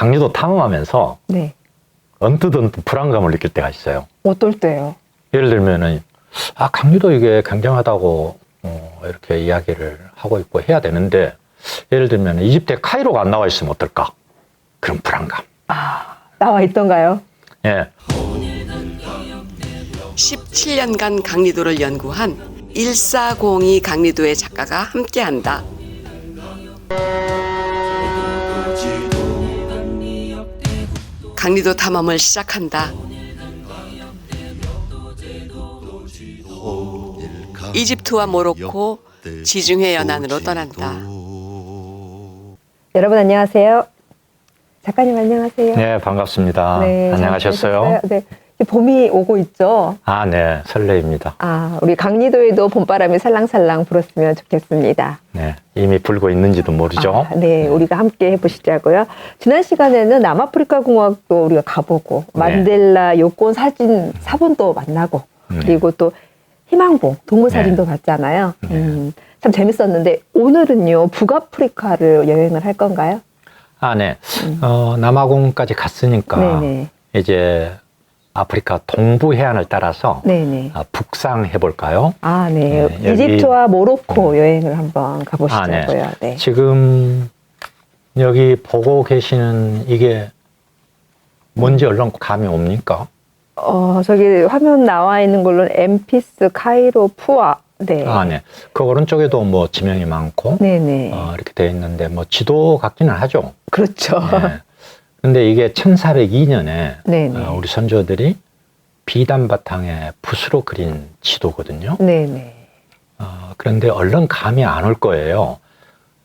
강리도 탐험하면서 네. 언뜻 언뜻 불안감을 느낄 때가 있어요. 어떨 때요? 예를 들면은 아 강리도 이게 굉장하다고 어, 이렇게 이야기를 하고 있고 해야 되는데 예를 들면 이집트에 카이로가 안 나와 있으면 어떨까? 그런 불안감. 아, 나와 있던가요? 예. 17년간 강리도를 연구한 1402 강리도의 작가가 함께한다. 강리도 탐험을 시작한다. 이집트와 모로코 지중해 연안으로 떠난다. 여러분 안녕하세요. 작가님 안녕하세요. 네, 반갑습니다. 네, 안녕하셨어요? 잘 지내셨어요? 네. 봄이 오고 있죠. 아, 네, 설레입니다. 아, 우리 강리도에도 봄바람이 살랑살랑 불었으면 좋겠습니다. 네, 이미 불고 있는지도 모르죠. 아, 네, 우리가 함께 해보시자고요. 지난 시간에는 남아프리카 공화국도 우리가 가보고 만델라 요건 사진 사본도 만나고 네. 그리고 또 희망봉 동물 사진도 봤잖아요. 네. 음, 참 재밌었는데 오늘은요 북아프리카를 여행을 할 건가요? 아, 네. 어, 남아공까지 갔으니까 음. 네네. 이제 아프리카 동부 해안을 따라서 네네. 아, 북상해 볼까요? 아, 네. 네, 이집트와 모로코 여행을 한번 가보시자고요. 아, 네. 지금 여기 보고 계시는 이게 뭔지 얼른 감이 옵니까? 어, 저기 화면 나와 있는 걸로는 엠피스, 카이로, 푸아. 네. 아, 네. 그 오른쪽에도 뭐 지명이 많고 네네. 어, 이렇게 돼 있는데 뭐 지도 같기는 하죠. 그렇죠. 네. 근데 이게 1402년에 네네. 어, 우리 선조들이 비단 바탕에 붓으로 그린 지도거든요. 네네. 어, 그런데 얼른 감이 안 올 거예요.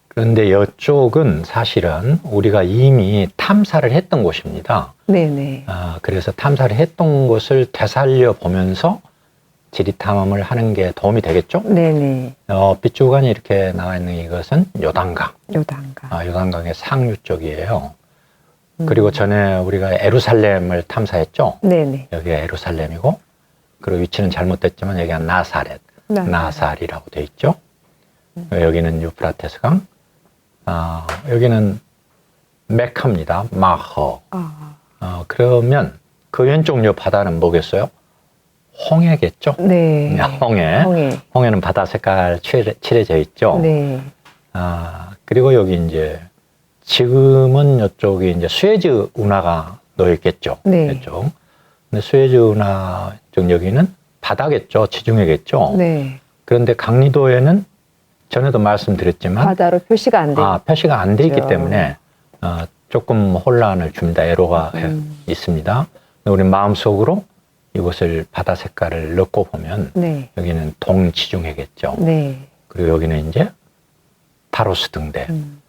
그런데 이쪽은 사실은 우리가 이미 탐사를 했던 곳입니다. 네네. 아, 그래서 탐사를 했던 곳을 되살려 보면서 지리 탐험을 하는 게 도움이 되겠죠? 네네. 어, 빛주간이 이렇게 나와 있는 이것은 요단강, 요단가. 아, 요단강의 상류 쪽이에요. 음. 그리고 전에 우리가 에루살렘을 탐사했죠? 네네. 여기가 에루살렘이고, 그리고 위치는 잘못됐지만 여기가 나사렛, 나사렛. 나살이라고 돼 있죠. 여기는 유프라테스강, 아, 여기는 메카입니다. 마허. 아, 어, 그러면 그 왼쪽 요 바다는 뭐겠어요? 홍해겠죠? 네. 홍해. 홍해. 홍해는 바다 색깔 칠해, 칠해져 있죠. 네. 아, 그리고 여기 이제 지금은 이쪽이 이제 수에즈 운하가 놓여 있겠죠. 네. 이쪽. 근데 수에즈 운하 쪽 여기는 바다겠죠. 지중해겠죠. 네. 그런데 강리도에는 전에도 말씀드렸지만 바다로 표시가 안 돼. 아, 표시가 안 돼 있기 그렇죠. 때문에 어, 조금 혼란을 줍니다. 애로가 음. 있습니다. 우리 마음속으로 이곳을 바다 색깔을 넣고 보면 네. 여기는 동지중해겠죠. 네. 그리고 여기는 이제 타로스 등대. 음.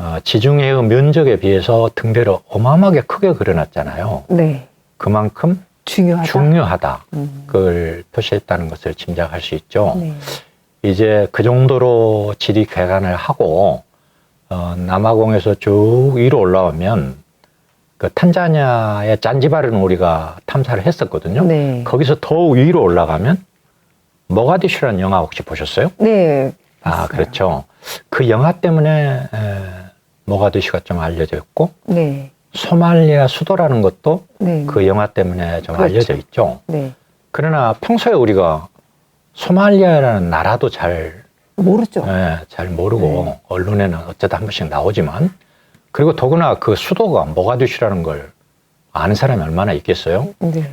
어, 지중해의 면적에 비해서 등대를 어마어마하게 크게 그려놨잖아요. 네. 그만큼 중요하다. 중요하다. 음. 그걸 표시했다는 것을 짐작할 수 있죠. 네. 이제 그 정도로 지리 개간을 하고 어, 남아공에서 쭉 위로 올라오면 그 탄자니아의 잔지바르는 우리가 탐사를 했었거든요. 네. 거기서 더욱 위로 올라가면 모가디슈라는 영화 혹시 보셨어요? 네. 아 봤어요. 그렇죠. 그 영화 때문에 에, 모가디슈가 좀 알려져 있고 네. 소말리아 수도라는 것도 네. 그 영화 때문에 좀 그렇죠. 알려져 있죠. 네. 그러나 평소에 우리가 소말리아라는 나라도 잘 모르죠. 예, 잘 모르고 네. 언론에는 어쩌다 한 번씩 나오지만 그리고 더구나 그 수도가 모가디슈라는 걸 아는 사람이 얼마나 있겠어요? 네.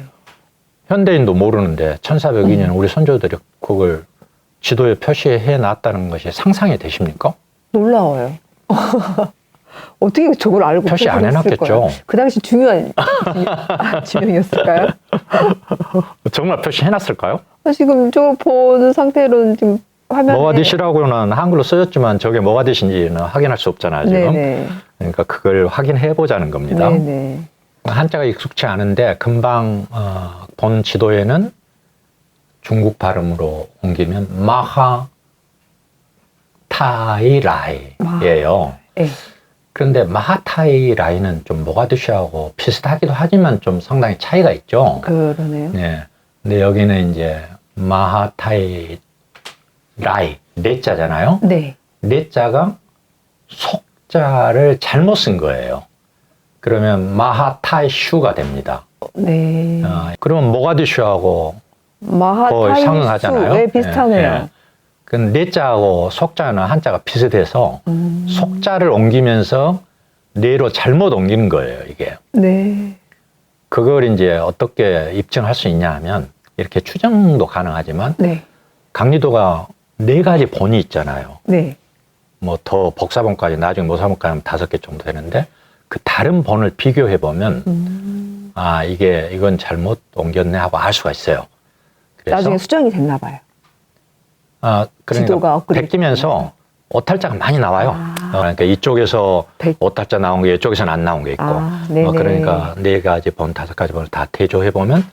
현대인도 모르는데 1402년 음. 우리 선조들이 그걸 지도에 표시해 놨다는 것이 상상이 되십니까? 놀라워요. 어떻게 저걸 알고 표시 안 해놨겠죠. 그 당시 중요한 아, 지명이었을까요? 정말 표시해 놨을까요? 아, 지금 저 보는 상태로는 지금 화면에 모가디슈라고는 한글로 써졌지만 저게 모가디슈인지는 확인할 수 없잖아요, 지금. 네네. 그러니까 그걸 확인해 보자는 겁니다. 네네. 한자가 익숙치 않은데 금방 어, 본 지도에는 중국 발음으로 옮기면 마하 타이라이예요. 네. 그런데 마하타이 라이는 좀 모가디슈하고 비슷하기도 하지만 좀 상당히 차이가 있죠. 그러네요. 네. 근데 여기는 이제 마하타이 라이 네 자잖아요. 네. 네 자가 속자를 잘못 쓴 거예요. 그러면 마하타이슈가 됩니다. 네. 어, 그러면 모가디슈하고 거의 마하타이수. 상응하잖아요. 네, 비슷하네요. 예, 예. 그 내자하고 속자는 한자가 비슷해서 음. 속자를 옮기면서 내로 잘못 옮기는 거예요, 이게. 네. 그걸 이제 어떻게 입증할 수 있냐 하면 이렇게 추정도 가능하지만 네. 강리도가 네 가지 본이 있잖아요. 네. 뭐 더 복사본까지 나중에 모사본까지 하면 다섯 개 정도 되는데 그 다른 본을 비교해 보면 음. 아 이게 이건 잘못 옮겼네 하고 알 수가 있어요. 그래서 나중에 수정이 됐나 봐요. 아 지도가 그러니까 업그레이드 베끼면서 오탈자가 많이 나와요. 아. 어, 그러니까 이쪽에서 백- 오탈자 나온 게 이쪽에서는 안 나온 게 있고 아, 어, 네네. 그러니까 네 가지 본 다섯 가지 본을 다 대조해 보면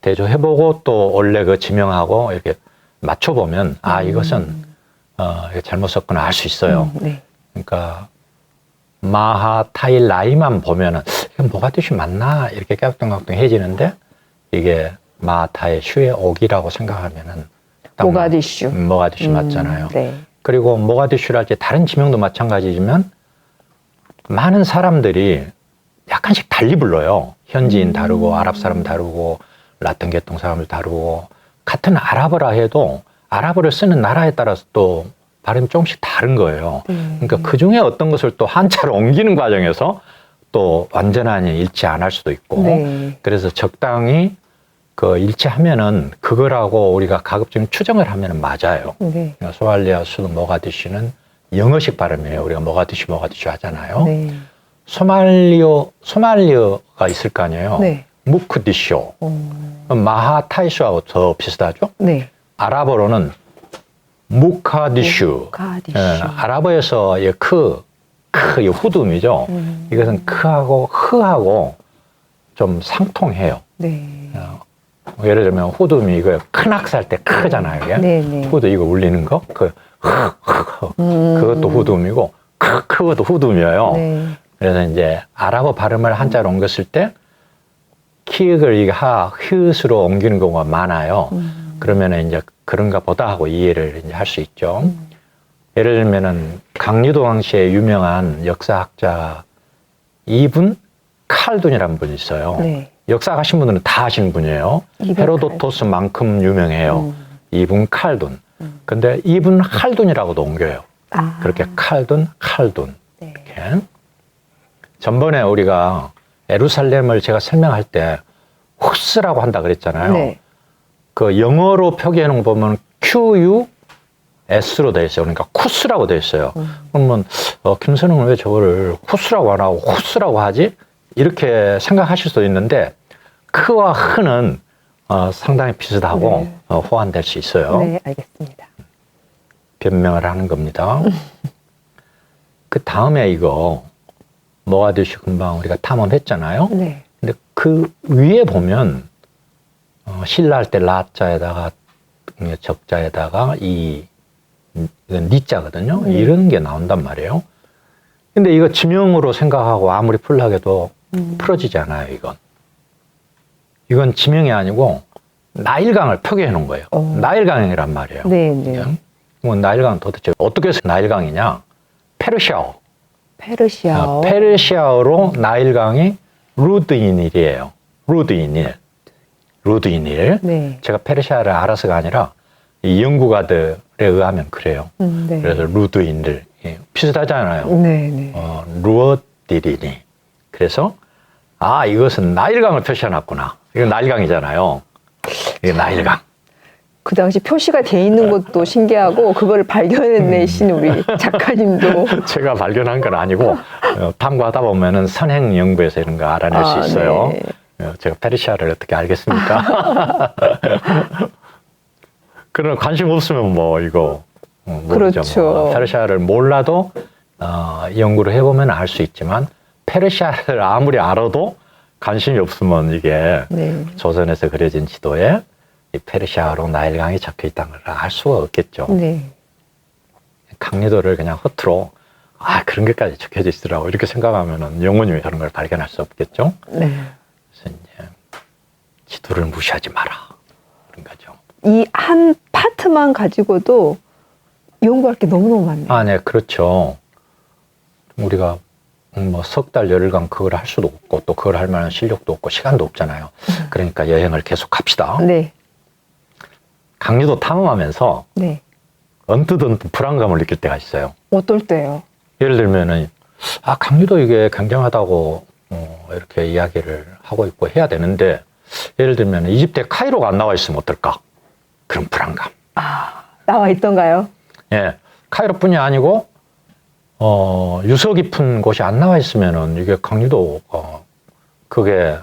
대조해 보고 또 원래 그 지명하고 이렇게 맞춰 보면 아 이것은 어, 잘못 썼구나 알 수 있어요. 음, 네. 그러니까 마하 타일 라이만 보면은 이건 뭐가 뜻이 맞나 이렇게 깨박동각동해지는데 이게 마하 타일 슈의 옥이라고 생각하면은 딱 모가디슈. 맞- 음, 모가디슈 음, 맞잖아요. 네. 그리고 모가디슈랄 때 다른 지명도 마찬가지지만 많은 사람들이 약간씩 달리 불러요. 현지인 다르고 아랍 사람 다르고 라틴 계통 사람을 다르고 같은 아랍어라 해도 아랍어를 쓰는 나라에 따라서 또 발음이 조금씩 다른 거예요. 네. 그러니까 그 중에 어떤 것을 또 한자로 옮기는 과정에서 또 완전하게 일치 안 할 수도 있고 네. 그래서 적당히 그 일치하면은 그거라고 우리가 가급적 추정을 하면은 맞아요. 네. 그러니까 소말리아 수도 모가디슈는 영어식 발음이에요. 우리가 모가디슈 모가디슈 하잖아요. 네. 소말리어 소말리어가 있을 거 아니에요. 네. 무크디쇼, 어, 마하타이슈하고 더 비슷하죠. 네. 아랍어로는 무카디슈. 가디슈. 예, 아랍어에서 이 크, 크, 이 후둠이죠. 음. 이것은 크하고 흐하고 좀 상통해요. 네. 어, 예를 들면 후둠이 이거 큰 학살 때 크잖아요. 이게. 네, 네. 후드 이거 울리는 거, 그, 흐, 흐, 흐. 음. 그것도 후둠이고, 크, 그것도 후둠이에요. 네. 그래서 이제 아랍어 발음을 한자로 옮겼을 때 키읔을 이게 하, 흐스로 옮기는 경우가 많아요. 음. 그러면 이제 그런가 보다 하고 이해를 이제 할 수 있죠. 음. 예를 들면은 강리도 왕시의 유명한 역사학자 이분 칼둔이라는 분이 있어요. 네. 역사 가신 분들은 다 아시는 분이에요. 헤로도토스만큼 유명해요. 음. 이분 칼둔. 음. 근데 이분 칼둔이라고도 옮겨요. 아. 그렇게 칼둔, 칼둔. 네. 이렇게. 전번에 우리가 에루살렘을 제가 설명할 때 후스라고 한다 그랬잖아요. 네. 그 영어로 표기해 놓은 거 보면 QU S로 돼 있어요. 그러니까 쿠스라고 돼 있어요. 음. 그러면 어, 김선웅은 왜 저거를 쿠스라고 안 하고 후스라고 하지? 이렇게 생각하실 수도 있는데 크와 흐는 어, 상당히 비슷하고 네. 어, 호환될 수 있어요. 네, 알겠습니다. 변명을 하는 겁니다. 그 다음에 이거 모가디슈 금방 우리가 탐험했잖아요. 네. 근데 그 위에 보면 어, 신라할 때 라자에다가 음, 적자에다가 이 이건 니자거든요. 네. 이런 게 나온단 말이에요. 근데 이거 지명으로 생각하고 아무리 풀라해도 음. 풀어지지 않아요. 이건 이건 지명이 아니고 나일강을 표기해 놓은 거예요. 어. 나일강이란 말이에요. 네, 네. 뭐 나일강 도대체 어떻게 해서 나일강이냐? 페르시아어. 페르시아어. 어, 페르시아어로 나일강이 루드이닐이에요. 루드이닐. 루드이닐. 네. 제가 페르시아를 알아서가 아니라 이 연구가들에 의하면 그래요. 음, 네. 그래서 루드이닐. 예, 비슷하잖아요. 네, 네. 어, 루어디리니. 그래서 아 이것은 나일강을 표시해놨구나. 이건 나일강이잖아요. 이게 나일강. 그 당시 표시가 돼 있는 것도 신기하고 그걸 발견해내신 우리 작가님도 제가 발견한 건 아니고 어, 탐구하다 보면은 선행 연구에서 이런 거 알아낼 아, 수 있어요. 네. 어, 제가 페르시아를 어떻게 알겠습니까? 그런 관심 없으면 뭐 이거 어, 모르죠. 그렇죠. 뭐. 페르시아를 몰라도 어, 연구를 해보면 알 수 있지만 페르시아를 아무리 알아도 관심이 없으면 이게 네. 조선에서 그려진 지도에 이 페르시아로 나일강이 적혀 있다는 걸 알 수가 없겠죠. 네. 강리도를 그냥 허투루 아 그런 게까지 적혀져 있더라고 이렇게 생각하면은 영혼이 그런 걸 발견할 수 없겠죠. 네. 그래서 이제 지도를 무시하지 마라 그런 거죠. 이 한 파트만 가지고도 연구할 게 너무너무 많네요. 아, 네, 그렇죠. 우리가 뭐 석 달 열흘간 그걸 할 수도 없고 또 그걸 할 만한 실력도 없고 시간도 없잖아요. 그러니까 여행을 계속 갑시다. 네. 강유도 탐험하면서 네. 언뜻 언뜻 불안감을 느낄 때가 있어요. 어떨 때요? 예를 들면은 아 강유도 이게 굉장하다고 어, 이렇게 이야기를 하고 있고 해야 되는데 예를 들면 이집트에 카이로가 안 나와 있으면 어떨까? 그런 불안감. 아, 나와 있던가요? 예, 카이로뿐이 아니고 어, 유서 깊은 곳이 안 나와 있으면은 이게 강유도 어, 그게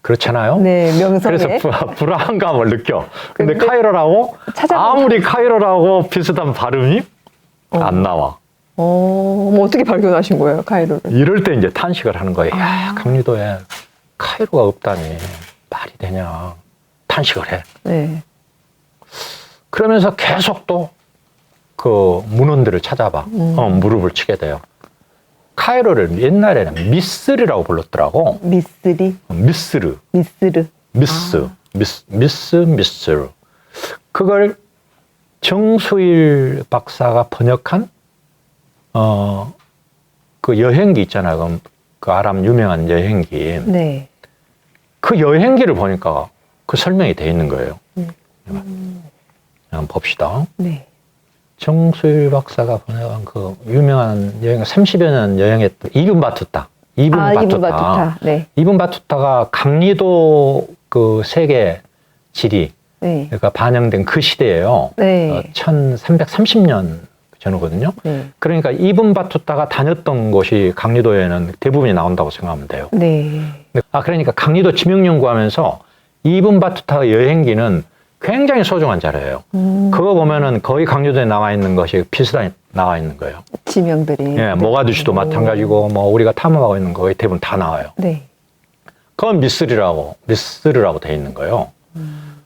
그렇잖아요. 네, 명성에. 그래서 부- 불안감을 느껴. 근데 근데 카이로라고 아무리 카이로라고 비슷한 발음이 어. 안 나와. 어, 뭐 어떻게 발견하신 거예요, 카이로를? 이럴 때 이제 탄식을 하는 거예요. 아. 야, 강유도에 카이로가 없다니 말이 되냐. 탄식을 해. 네. 그러면서 계속 또 그 문헌들을 찾아봐. 음. 어, 무릎을 치게 돼요. 카이로를 옛날에는 미스르라고 불렀더라고. 미스리, 미스르, 미스르. 미스, 아. 미스, 미스, 미스르. 그걸 정수일 박사가 번역한 어, 그 여행기 있잖아요. 그, 그 아람 유명한 여행기. 네. 그 여행기를 보니까 그 설명이 돼 있는 거예요. 음. 한번 봅시다. 네. 정수일 박사가 번역한 그 유명한 여행, 30여 년 여행했던 이분 바투타. 이분 아, 바투타. 이분 바투타. 네. 이분 바투타가 강리도 그 세계 지리, 네. 그러니까 반영된 그 시대예요. 네. 어, 1330년 전후거든요. 네. 그러니까 이분 바투타가 다녔던 곳이 강리도에는 대부분이 나온다고 생각하면 돼요. 네. 아 그러니까 강리도 지명 연구하면서 이분 바투타 여행기는 굉장히 소중한 자료예요. 음, 그거 보면은 거의 강조도에 나와 있는 것이 비슷하게 나와 있는 거예요. 지명들이. 예, 모가디슈도 오. 마찬가지고 뭐 우리가 탐험하고 있는 거의 대부분 다 나와요. 네. 그건 미스리라고 미스르라고 돼 있는 거예요. 음.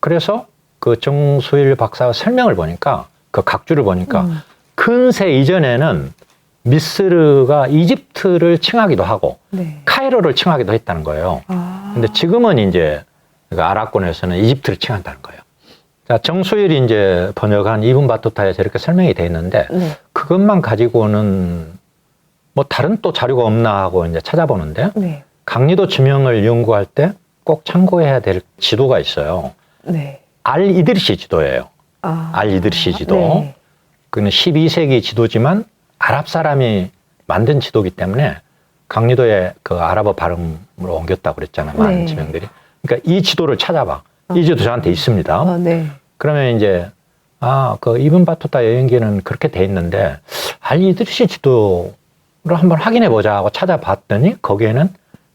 그래서 그 정수일 박사가 설명을 보니까 그 각주를 보니까 음. 근세 이전에는 미스르가 이집트를 칭하기도 하고 네. 카이로를 칭하기도 했다는 거예요. 아. 근데 지금은 이제 그 아랍권에서는 이집트를 칭한다는 거예요. 자, 정수일이 이제 번역한 이분 바투타에 저렇게 설명이 돼 있는데 네. 그것만 가지고는 뭐 다른 또 자료가 없나 하고 이제 찾아보는데 네. 강리도 지명을 연구할 때 꼭 참고해야 될 지도가 있어요. 네. 알 이드리시 지도예요. 아. 알 이드리시 지도. 네. 그는 12세기 지도지만 아랍 사람이 만든 지도기 때문에 강리도에 그 아랍어 발음으로 옮겼다고 그랬잖아요. 많은 네. 지명들이. 그러니까 이 지도를 찾아봐. 이 지도 저한테 있습니다. 아, 네. 그러면 이제 아, 그 이븐 바투타 여행기는 그렇게 돼 있는데 알 이드리시 지도를 한번 확인해 보자 하고 찾아봤더니 거기에는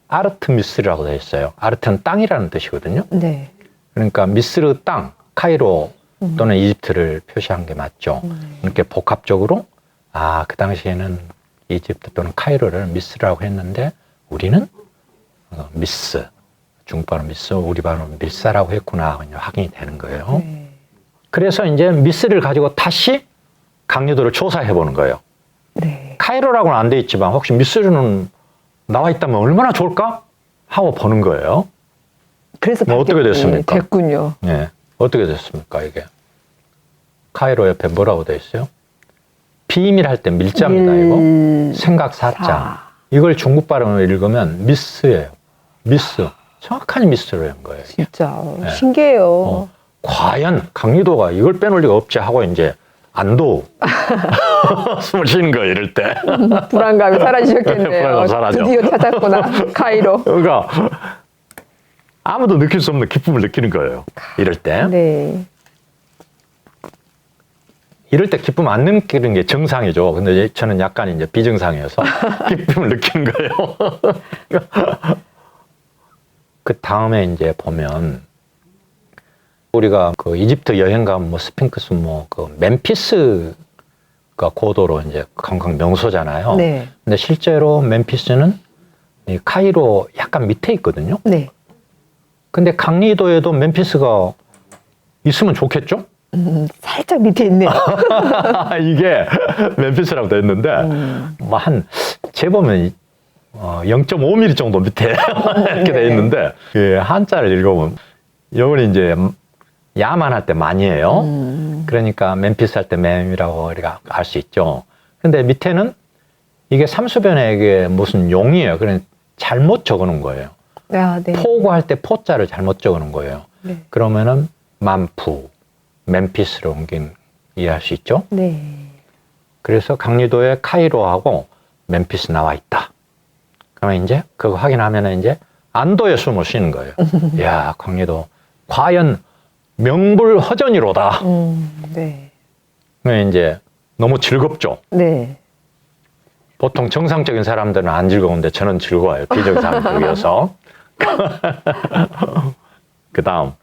아르트미스라고 되어 있어요. 아르트는 땅이라는 뜻이거든요. 네. 그러니까 미스르 땅, 카이로 음. 또는 이집트를 표시한 게 맞죠. 음. 이렇게 복합적으로 아, 그 당시에는 이집트 또는 카이로를 미스라고 했는데 우리는 어, 미스, 중국 발음 미스, 우리 발음 밀사라고 했구나 확인이 되는 거예요. 네. 그래서 이제 미스를 가지고 다시 강유도를 조사해 보는 거예요. 네. 카이로라고는 안 돼 있지만 혹시 미스르는 나와 있다면 얼마나 좋을까 하고 보는 거예요. 그래서 뭐 어떻게 됐습니까? 네, 됐군요. 예. 어떻게 됐습니까, 이게? 카이로 옆에 뭐라고 돼 있어요? 비밀 할 때 밀자입니다, 이거. 일- 생각 사자. 사. 이걸 중국 발음으로 읽으면 미스예요. 미스. 정확한 한 거예요. 진짜 네. 신기해요. 어, 과연 강리도가 이걸 빼놓을 리가 없지 하고 이제 안도 숨을 쉬는 거예요, 이럴 때. 불안감이 사라지셨겠네요. 불안감 사라져. 드디어 찾았구나. 카이로. 그러니까 아무도 느낄 수 없는 기쁨을 느끼는 거예요. 이럴 때. 네. 이럴 때 기쁨 안 느끼는 게 정상이죠. 근데 저는 약간 이제 비정상이어서 기쁨을 느끼는 거예요. 그 다음에 이제 보면 우리가 그 이집트 여행 가면 뭐 스핑크스 뭐그 멤피스가 고도로 이제 관광 명소잖아요. 네. 근데 실제로 멤피스는 이 카이로 약간 밑에 있거든요. 네. 근데 강리도에도 멤피스가 있으면 좋겠죠? 음, 살짝 밑에 있네요. 이게 멤피스라고 돼 있는데 음. 뭐한 재보면 어, 0.5mm 정도 밑에 이렇게 돼 네. 있는데 그 한자를 읽어보면 요건 이제 야만 할 때 많이에요. 음. 그러니까 멤피스 할 때 맴이라고 우리가 알수 있죠. 근데 밑에는 이게 삼수변에 무슨 용이에요. 그래 잘못 적어놓은 거예요. 아, 네. 포구할 때 포자를 잘못 적어놓은 거예요. 네. 그러면은 만푸, 멤피스로 옮긴 이해할 수 있죠? 네. 그래서 강리도에 카이로하고 멤피스 나와 있다. 그러면 이제 그거 확인하면은 이제 안도의 숨을 쉬는 거예요. 야, 강리도 과연 명불허전이로다. 음, 네. 그러면 이제 너무 즐겁죠. 네. 보통 정상적인 사람들은 안 즐거운데 저는 즐거워요. 비정상적이어서. 그 다음.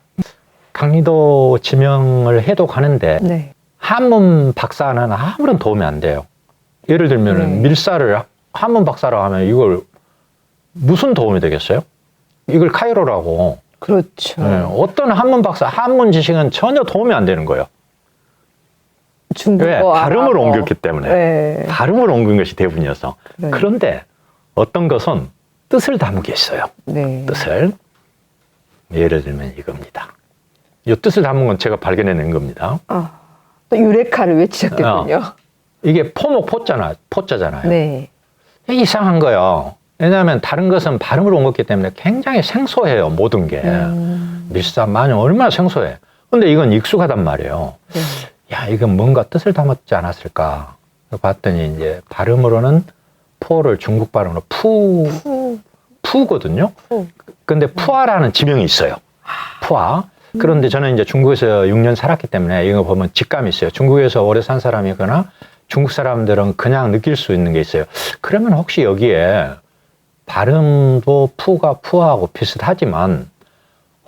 강리도 지명을 해도 가는데 네. 한문 박사는 아무런 도움이 안 돼요. 예를 들면은 네. 밀사를 한문 박사라고 하면 이걸 무슨 도움이 되겠어요? 이걸 카이로라고. 그렇죠. 예, 어떤 한문 박사, 한문 지식은 전혀 도움이 안 되는 거예요. 중국어 왜? 발음을 아랍어. 옮겼기 때문에. 네. 발음을 옮긴 것이 대부분이어서. 네. 그런데 어떤 것은 뜻을 담은 게 있어요. 네. 뜻을. 예를 들면 이겁니다. 이 뜻을 담은 건 제가 발견해낸 겁니다. 아, 또 유레카를 외치셨겠군요. 이게 포목 포자나, 포자잖아요. 네. 이상한 거예요. 왜냐하면 다른 것은 발음을 옮겼기 때문에 굉장히 생소해요. 모든 게. 음, 밀사, 만용 얼마나 생소해. 근데 이건 익숙하단 말이에요. 네. 야, 이건 뭔가 뜻을 담았지 않았을까. 봤더니 이제 발음으로는 포를 중국 발음으로 푸, 푸, 푸거든요. 푸. 근데 푸아라는 지명이 있어요. 푸아. 그런데 저는 이제 중국에서 6년 살았기 때문에 이거 보면 직감이 있어요. 중국에서 오래 산 사람이거나 중국 사람들은 그냥 느낄 수 있는 게 있어요. 그러면 혹시 여기에 발음도 푸가 푸하고 비슷하지만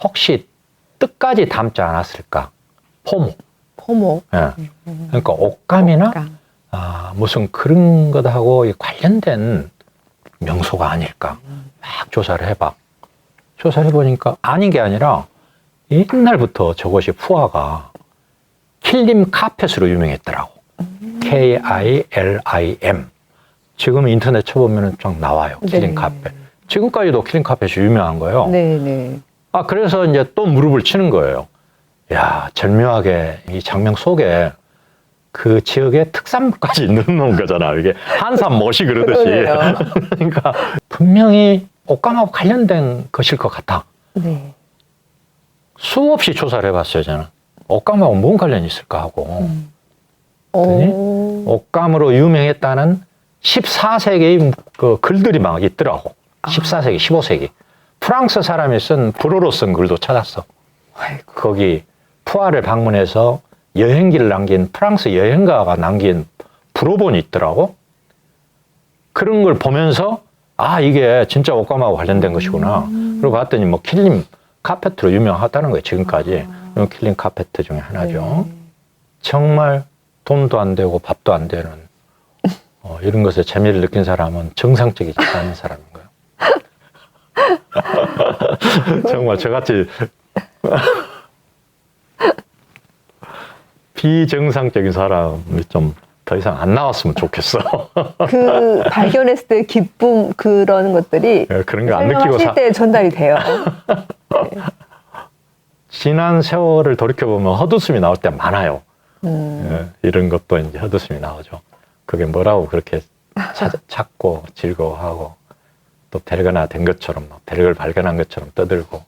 혹시 뜻까지 담지 않았을까? 포목. 포목. 예. 그러니까 옷감이나 옷감. 아, 무슨 그런 것하고 이 관련된 명소가 아닐까. 막 조사를 해봐. 조사를 해보니까 아닌 게 아니라 옛날부터 저것이 푸아가 킬림 카펫으로 유명했더라고. K-I-L-I-M. 지금 인터넷 쳐보면 쫙 나와요. 킬링 네. 카펫. 지금까지도 킬링 카펫이 유명한 거예요. 네, 네. 아, 그래서 이제 또 무릎을 치는 거예요. 야, 절묘하게 이 장면 속에 그 지역의 특산물까지 넣어놓은 거잖아. 이게 한산 못이 그러듯이. 그러니까 분명히 옷감하고 관련된 것일 것 같아. 네. 수없이 조사를 해봤어요, 저는. 옷감하고 뭔 관련이 있을까 하고. 음. 그랬더니 오. 옷감으로 유명했다는 14세기의 그 글들이 막 있더라고. 14세기, 15세기. 프랑스 사람이 쓴 불어로 쓴 글도 찾았어. 아이고. 거기 푸아를 방문해서 여행기를 남긴 프랑스 여행가가 남긴 불어본이 있더라고. 그런 걸 보면서 아 이게 진짜 옷감하고 관련된 것이구나. 그리고 봤더니 뭐 킬림 카페트로 유명하다는 거예요 지금까지. 이 킬림 카페트 중에 하나죠. 네. 정말 돈도 안 되고 밥도 안 되는 어, 이런 것에 재미를 느낀 사람은 정상적이지 않은 사람인 거예요. 정말 저같이 비정상적인 사람이 좀 더 이상 안 나왔으면 좋겠어. 그 발견했을 때 기쁨 그런 것들이 예, 그런 거 안 느끼고 사, 때 전달이 돼요. 지난 세월을 돌이켜 보면 헛웃음이 나올 때 많아요. 음, 예, 이런 것도 이제 헛웃음이 나오죠. 그게 뭐라고 그렇게 찾, 찾고 즐거워하고 또 별거나 된 것처럼 막 별걸 발견한 것처럼 떠들고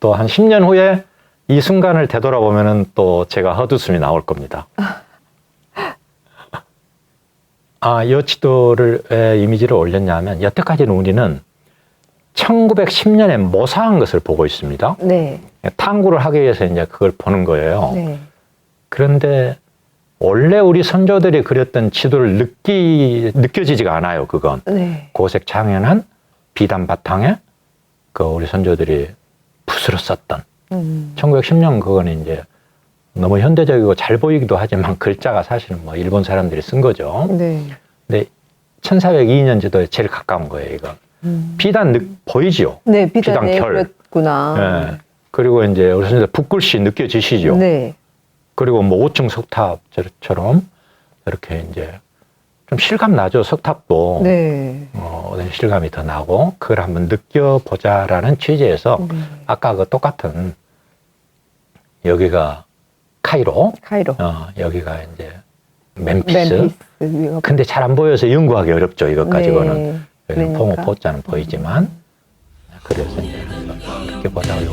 또 한 10년 후에 이 순간을 되돌아보면은 또 제가 헛웃음이 나올 겁니다. 아, 여치도를 왜 이미지를 올렸냐면 여태까지는 우리는 1910년에 모사한 것을 보고 있습니다. 네. 탐구를 하기 위해서 이제 그걸 보는 거예요. 네. 그런데 원래 우리 선조들이 그렸던 지도를 느끼, 느껴지지가 않아요, 그건. 네. 고색 창연한 비단 바탕에 그 우리 선조들이 붓으로 썼던 음, 1910년 그거는 이제 너무 현대적이고 잘 보이기도 하지만 글자가 사실은 뭐 일본 사람들이 쓴 거죠. 네. 근데 1402년 지도에 제일 가까운 거예요, 이거. 음. 비단 느, 보이지요? 네, 비단에 비단 결. 그랬구나. 예. 그리고 이제 우리 선생님 붓글씨 느껴지시죠? 네. 그리고 뭐 5층 석탑처럼 이렇게 이제 좀 실감 나죠 석탑도 네. 어, 실감이 더 나고 그걸 한번 느껴보자라는 취지에서 네. 아까 그 똑같은 여기가 카이로 카이로. 어, 여기가 이제 멤피스. 멤피스 근데 잘 안 보여서 연구하기 어렵죠. 이것 가지고는. 네, 그래서 그러니까. 봉호 포자는 보이지만 그래서 이제 그렇게 보다 이거